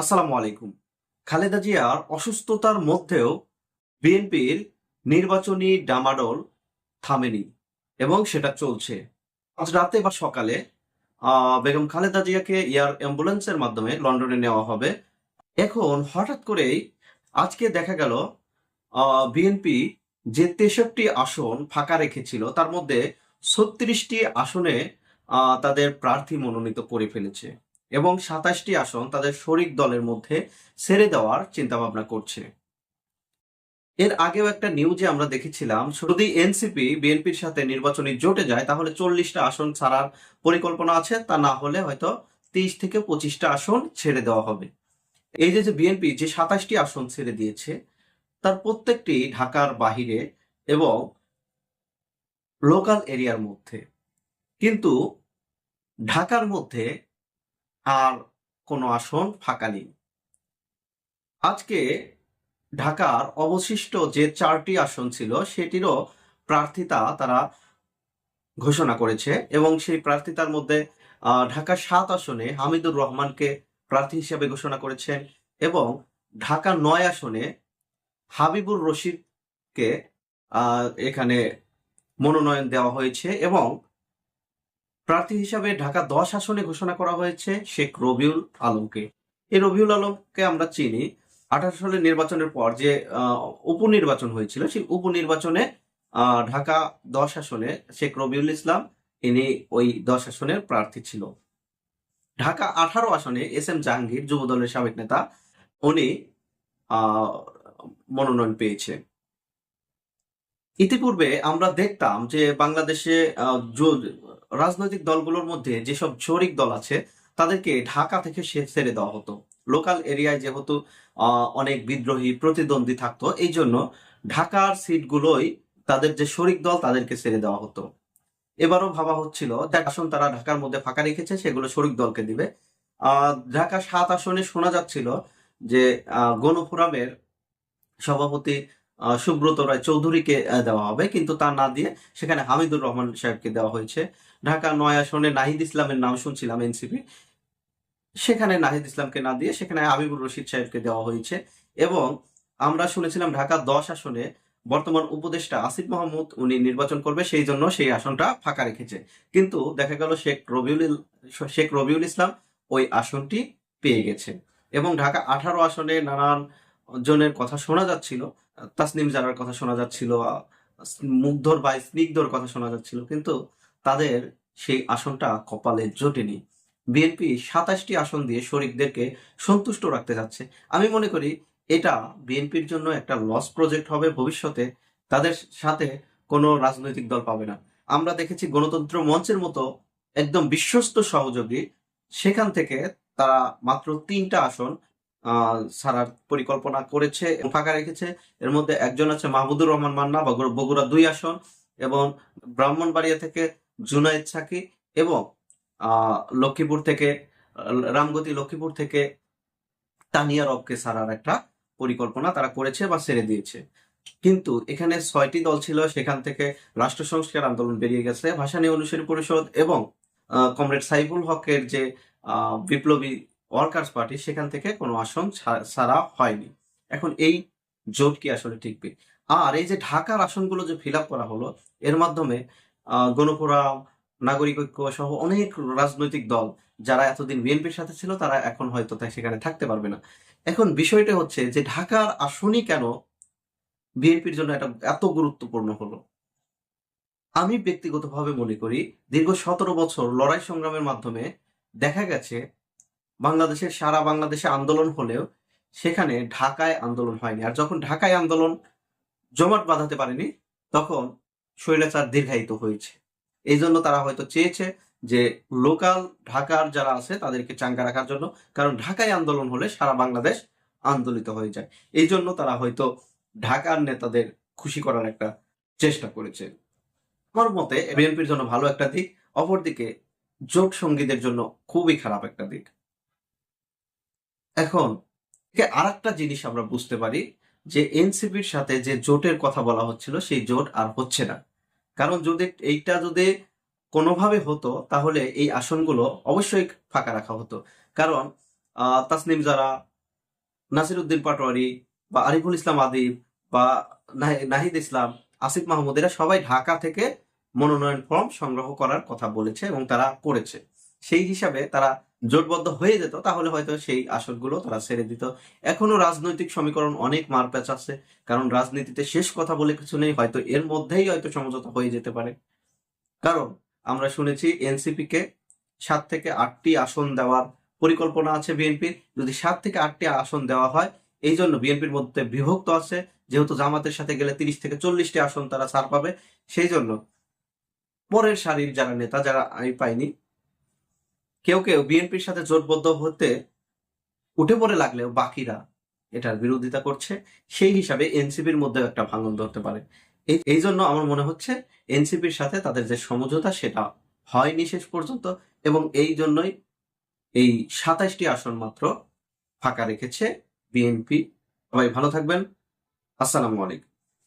আসসালামু আলাইকুম। খালেদা জিয়ার অসুস্থতার মধ্যেও বিএনপির নির্বাচনী ডামাডোল থামেনি এবং সেটা চলছে। আজ রাতে বা সকালে বেগম খালেদা জিয়াকে এয়ার অ্যাম্বুলেন্সের মাধ্যমে লন্ডনে নেওয়া হবে। এখন হঠাৎ করেই আজকে দেখা গেল বিএনপি যে তেষট্টি আসন ফাঁকা রেখেছিল, তার মধ্যে ছত্রিশটি আসনে তাদের প্রার্থী মনোনীত করে ফেলেছে। এবং সাতাশটি আসন তাদের শরিক দলের মধ্যে ছেড়ে দেওয়ার চিন্তা ভাবনা করছে। এর আগেও একটা নিউজে আমরা দেখেছিলাম, যদি এনসিপি বিএনপির সাথে নির্বাচনী জোটে যায়, তাহলে চল্লিশটা আসন ছাড়ার পরিকল্পনা আছে, তা না হলে হয়তো তেইশ থেকে পঁচিশটা আসন ছেড়ে দেওয়া হবে। এই যে যে বিএনপি যে সাতাশটি আসন ছেড়ে দিয়েছে, তার প্রত্যেকটি ঢাকার বাহিরে এবং লোকাল এরিয়ার মধ্যে। কিন্তু ঢাকার মধ্যে আর কোনো আসন ফাঁকা নেই। আজকে ঢাকার অবশিষ্ট যে চারটি আসন ছিল, সেটিরও প্রার্থিতা তারা ঘোষণা করেছে এবং সেই প্রার্থিতার মধ্যে ঢাকা সাত আসনে হামিদুর রহমানকে প্রার্থী হিসেবে ঘোষণা করেছেন এবং ঢাকা নয় আসনে হাবিবুর রশিদকে এখানে মনোনয়ন দেওয়া হয়েছে এবং প্রার্থী হিসাবে ঢাকা দশ আসনে ঘোষণা করা হয়েছে শেখ রবিউল আলমকে। এই রবিউল আলমকে আমরা চিনি। আঠারো সালের নির্বাচনের পর যে উপনির্বাচন হয়েছিল, সেই উপনির্বাচনে ঢাকা দশ আসনে শেখ রবিউল ইসলাম, ইনি ওই দশ আসনের প্রার্থী ছিল। ঢাকা আঠারো আসনে এস এম জাহাঙ্গীর যুব দলের সাবেক নেতা, উনি মনোনয়ন পেয়েছে। ইতিপূর্বে আমরা দেখতাম যে বাংলাদেশে রাজনৈতিক দলগুলোর মধ্যে যেসব শরিক দল আছে, তাদেরকে ঢাকা থেকে ছেড়ে দেওয়া হতো। লোকাল এরিয়ায় যেহেতু অনেক বিদ্রোহী, প্রতিদ্বন্দ্বী থাকতো, এই জন্য ঢাকার সিটগুলোই তাদের যে শরিক দল, তাদেরকে ছেড়ে দেওয়া হতো। এবারও ভাবা হচ্ছিল যে আসন তারা ঢাকার মধ্যে ফাঁকা রেখেছে, সেগুলো শরিক দলকে দিবে। ঢাকা সাত আসনে শোনা যাচ্ছিল যে গণফোরামের সভাপতি সুব্রত রায় চৌধুরীকে দেওয়া হবে। কিন্তু তা না দিয়ে সেখানে হামিদুর রহমান সাহেবকে দেওয়া হয়েছে। ঢাকা নয় আসনে নাহিদ ইসলামের নাম শুনছিলাম এনসিপি। সেখানে নাহিদ ইসলামকে না দিয়ে সেখানে হাবিবুর রশিদ সাহেবকে দেওয়া হয়েছে। এবং আমরা শুনেছিলাম ঢাকা দশ আসনে বর্তমান উপদেষ্টা আসিফ মাহমুদ উনি নির্বাচন করবে, সেই জন্য সেই আসনটা ফাঁকা রেখেছে। কিন্তু দেখা গেল শেখ রবিউল শেখ রবিউল ইসলাম ওই আসনটি পেয়ে গেছে। এবং ঢাকা আঠারো আসনে নানান জনের কথা শোনা যাচ্ছিল তাসনিম জারার কথা শোনা যাচ্ছিল মুগ্ধর বা স্নিগ্ধর কথা শোনা যাচ্ছিল, কিন্তু তাদের সেই আসনটা কপালে জোটেনি। বিএনপি সাতাশটি আসন দিয়ে শরিকদেরকে সন্তুষ্ট রাখতে যাচ্ছে। আমি মনে করি এটা বিএনপির জন্য একটা লস প্রজেক্ট হবে, ভবিষ্যতে তাদের সাথে কোনো রাজনৈতিক দল পাবে না। আমরা দেখেছি গণতন্ত্র মঞ্চের মতো একদম বিশ্বস্ত সহযোগী, সেখান থেকে তারা মাত্র তিনটা আসন ছাড়ার পরিকল্পনা করেছে, ফাঁকা রেখেছে। এর মধ্যে একজন আছে মাহমুদুর রহমান মান্না, বগুড়া দুই আসন এবং ব্রাহ্মণবাড়িয়া থেকে জুনায়েদ সাকি এবং লক্ষ্মীপুর থেকে, রামগতি লক্ষ্মীপুর থেকে তানিয়া রবকে সারার একটা পরিকল্পনা তারা করেছে বা ছেড়ে দিয়েছে। কিন্তু এখানে ছয়টি দল ছিল, সেখান থেকে রাষ্ট্র সংস্কার আন্দোলন বেরিয়ে গেছে, ভাষা নিয়ে অনুসারী পরিষদ এবং কমরেড সাইফুল হকের যে বিপ্লবী ওয়ার্কার্স পার্টি সেখান থেকে কোনো আসন ছাড়া হয়নি। এখন এই জোট কি আসলে টিকবে? আর এই যে ঢাকার আসনগুলো যে ফিল করা হলো, এর মাধ্যমে গণফোরাম, নাগরিক ঐক্য সহ অনেক রাজনৈতিক দল যারা এতদিন বিএনপির সাথে ছিল, তারা এখন হয়তো তাই সেখানে থাকতে পারবে না। এখন বিষয়টা হচ্ছে যে ঢাকার আসনই কেন বিএনপির জন্য এটা এত গুরুত্বপূর্ণ হলো? আমি ব্যক্তিগতভাবে মনে করি, দীর্ঘ সতেরো বছর লড়াই সংগ্রামের মাধ্যমে দেখা গেছে বাংলাদেশের সারা বাংলাদেশে আন্দোলন হলেও সেখানে ঢাকায় আন্দোলন হয়নি। আর যখন ঢাকায় আন্দোলন জমাট বাঁধাতে পারেনি, তখন স্বৈরাচার দীর্ঘায়িত হয়েছে। এই জন্য তারা হয়তো চেয়েছে যে লোকাল ঢাকার যারা আছে, তাদেরকে চাঙ্গা রাখার জন্য, কারণ ঢাকায় আন্দোলন হলে সারা বাংলাদেশ আন্দোলিত হয়ে যায়। এই জন্য তারা হয়তো ঢাকার নেতাদের খুশি করার একটা চেষ্টা করেছে। আমার মতে বিএনপির জন্য ভালো একটা দিক, অপরদিকে জোট সঙ্গীদের জন্য খুবই খারাপ একটা দিক। এখন আর একটা জিনিস আমরা বুঝতে পারি যে এনসিপির সাথে যে জোটের কথা বলা হচ্ছিল সেই জোট আর হচ্ছে না। কারণ যদি এইটা যদি কোনোভাবে হতো, তাহলে এই আসনগুলো অবশ্যই ফাঁকা রাখা হতো। কারণ তাসনিম জারা নাসির উদ্দিন পাটোয়ারি বা আরিফুল ইসলাম আদিব বা নাহিদ ইসলাম, আসিফ মাহমুদ, এরা সবাই ঢাকা থেকে মনোনয়ন ফর্ম সংগ্রহ করার কথা বলেছে এবং তারা করেছে। সেই হিসাবে তারা জোটবদ্ধ হয়ে যেত, তাহলে হয়তো সেই আসনগুলো তারা ছেড়ে দিত। এখনও রাজনৈতিক সমীকরণ অনেক মারপ্যাচ আছে, কারণ রাজনীতিতে শেষ কথা বলে কিছু নেই, হয়তো এর মধ্যেই হয়তো সমঝোতা হয়ে যেতে পারে। কারণ আমরা শুনেছি এনসিপি কে সাত থেকে আটটি আসন দেওয়ার পরিকল্পনা আছে বিএনপির যদি সাত থেকে আটটি আসন দেওয়া হয়, এই জন্য বিএনপির মধ্যে বিভক্ত আছে, যেহেতু জামাতের সাথে গেলে তিরিশ থেকে চল্লিশটি আসন তারা ছাড় পাবে, সেই জন্য পরের সারির যারা নেতা, যারা আমি পাইনি কেউ কেউ বিএনপির সাথে জোটবদ্ধ হতে উঠে পড়ে লাগলেও বাকিরা এটার বিরোধিতা করছে। সেই হিসাবে এনসিপির মধ্যে একটা ভাঙন ধরতে পারে। এই এই জন্য আমার মনে হচ্ছে এনসিপির সাথে তাদের যে সমঝোতা সেটা হয়নি শেষ পর্যন্ত এবং এই জন্যই এই সাতাইশটি আসন মাত্র ফাঁকা রেখেছে বিএনপি। সবাই ভালো থাকবেন। আসসালামু আলাইকুম।